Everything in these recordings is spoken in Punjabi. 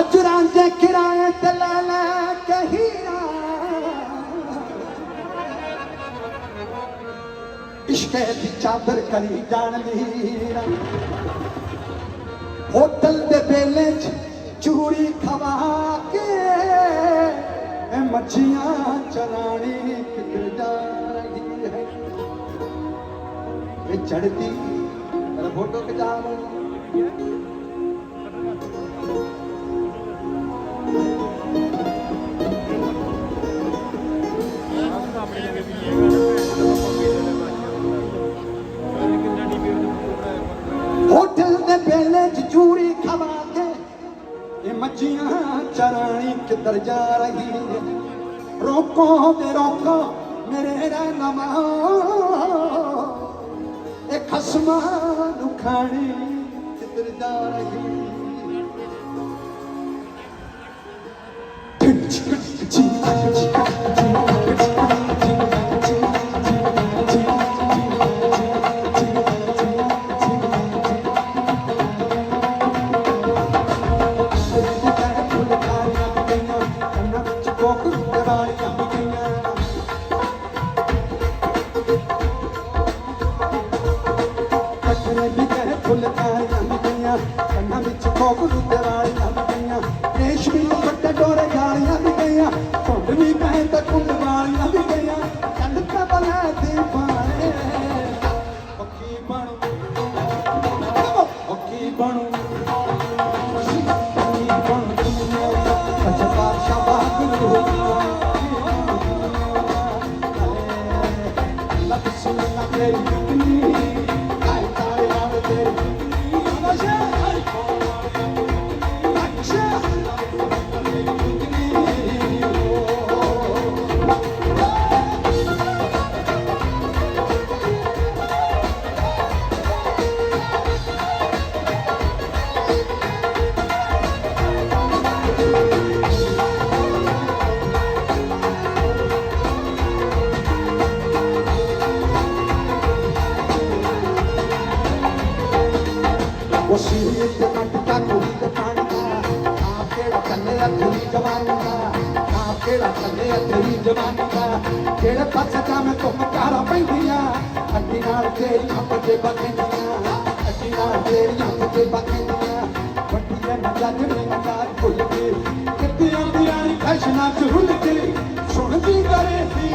ਅੱਜ ਰਾਂਝੇ ਕਿਰਾਏ ਤੇ ਲੈ ਲੈ ਕਹੀਰਾ ਇਸ਼ਕੇ ਦੀ ਚਾਦਰ ਕਰੀ ਜਾਣ ਲੀਰਾ। ਹੋਟਲ ਦੇ ਬੇਲੇ ਚ ਚੂੜੀ ਖਵਾ ਕੇ ਇਹ ਮੱਛੀਆਂ ਚਰਾਣੀ ਕਿੱਧਰ ਜਾ ਰਹੀ ਹੈ ਇਹ ਚੜਦੀ ਫੋਟੋ ਖਿਚਾ ਲਓ। ਇਹ ਮੱਛੀਆਂ ਚਰਾਣੀ ਕਿੱਧਰ ਜਾ ਰਹੀ ਰੋਕੋ ਤੇ ਰੋਕੋ, ਮੇਰੇ ਰਹਿਨਮਾ ਇਹ ਖਸਮਾਂ ਨੂੰ ਖਾਣੀ ਕਿੱਧਰ ਜਾ ਰਹੀ ਹੈ ਕੰਨਾਂ ਵਿੱਚ ਕੋਕਰੂ ਤੇ ਵਾਲੀਆਂ ਵੀ ਗਈਆਂ ਰੇਸ਼ਮੀ ਦੁਪੱਟੇ ਡੋਰੇ ਜਾਲੀਆਂ ਵੀ ਗਈਆਂ ਧੁੰਦ ਵੀ ਪੈ ਤੇ ਕੁੰਡ ਵਾਲੀਆਂ ਵੀ ਗਈਆਂ ਕੰਨ ਕਾ ਬਲਾ ਦੀ ਬਾਣੇ ਪੱਕੀ ਬਣੂ ਪੱਕੀ ਬਣੂ ਪੱਕੀ ਬਣੂ ਸੱਚ ਬਾਦਸ਼ਾਹ ਬਾਗਰੂ ਲੱਗ ਸੁਣਾ ਤੇਰੀ ਕਿਹੜਾ ਜਵਾਨੀ ਦਾ ਆਪ ਕਿਹੜਾ ਚੱਲੇ ਆ ਜਵਾਨੀ ਦਾ ਕਿਹੜੇ ਪਾਸੇ ਜਾਵੇਂ ਤੁਮ ਕਾਰਾਂ ਪੈਂਦੀਆਂ ਅੱਡੀ ਨਾਲ ਤੇਰੀ ਹੱਥ ਤੇ ਬਖੰਦੀਆਂ ਅੱਡੀ ਨਾਲ ਤੇਰੀ ਹੱਥ ਤੇ ਬਖੰਦੀਆਂ ਵੱਡੀਆਂ ਨਾ ਜੱਜ ਨੇ ਨਕਾਰ ਭੁੱਲ ਕਿੱਥੇ ਆਉਂਦੀਆਂ ਨੀ ਫੈਸ਼ਨਾਂ ਚ ਹੁੱਲ ਕੇ ਸੁਣਦੀ ਕਰੇ ਸੀ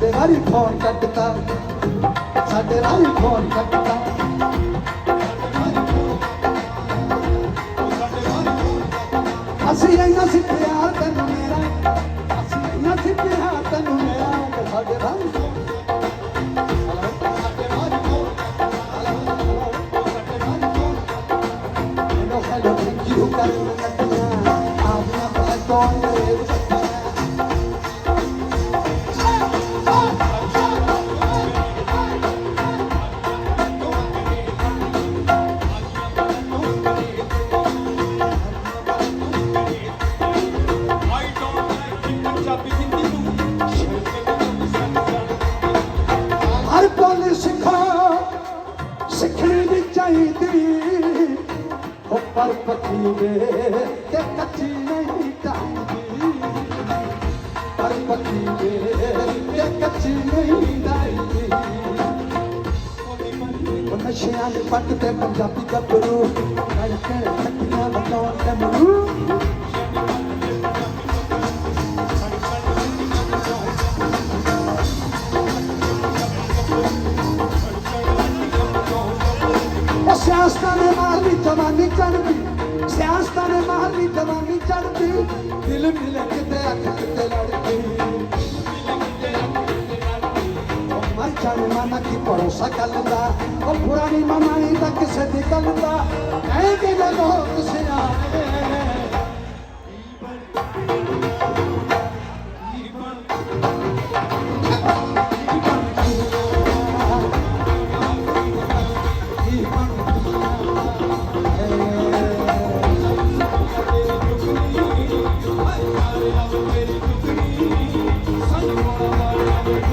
ਸਾਡੇ ਵਾਰੀ ਫੋਨ ਕੱਟਦਾ ਸਾਡੇ ਵਾਰੀ ਫੋਨ ਕੱਟਦਾ ਅਸੀਂ ਇੰਨਾ ਸੀ ਤੈਨੂੰ ਮੇਰਾ। ਅਸੀਂ ਇੰਨਾ ਸੀ ਤੈਨੂੰ ਮੇਰਾ ਕਿ ਸਾਡੇ ਵਾਰੀ phone Hello, hello, thank you, Karuna Katina. Aapna bhai ਸਿੱਖਣੀ ਵੀ ਹੋ ਪਰ ਪੱਕੀ ਤੇ ਕੱਚੀ ਨਹੀਂ ਚਾਹੀਦੀ। ਪਰ ਪੱਕੀ ਤੇ ਕੱਚੀ ਨਹੀਂ ਚਾਹੀਦੀ। ਨਸ਼ਿਆਂ ਦੇ ਪੱਟ ਤੇ ਪੰਜਾਬੀ ਗੱਭਰੂ। ਮੈਂ ਕਿਹੜੇ ਚੱਕੀਆਂ ਬਤਾਉਣ ਤੇ ਮਰੂ। ਜਵਾਨੀ ਚੜਦੀ ਸਿਆਸਤਾਂ ਨੇ ਮਾਰਦੀ ਜਵਾਨੀ ਚੜਦੀ ਦਿਲ ਮਿਲੇ ਕਿਤੇ ਅੱਖ ਕਿਤੇ ਲੜਦੀ ਮਰ ਜਾਣੇ ਮਾਨਾ ਕੀ ਭਰੋਸਾ ਕਰਦਾ ਉਹ ਪੁਰਾਣੀ ਮਮਾਨੀ ਤਾਂ ਕਿਸੇ ਦੀ ਗੱਲ ਐ ਕਿ ਲੋਕ ਸਿਆਣੇ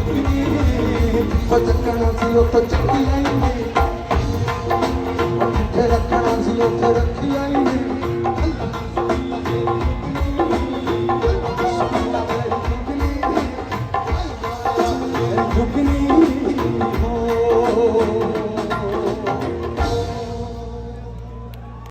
ਉਹ ਚੱਕਣਾ ਸੀ ਉਹ ਤੋਂ ਚੱਕੀ ਆਈ।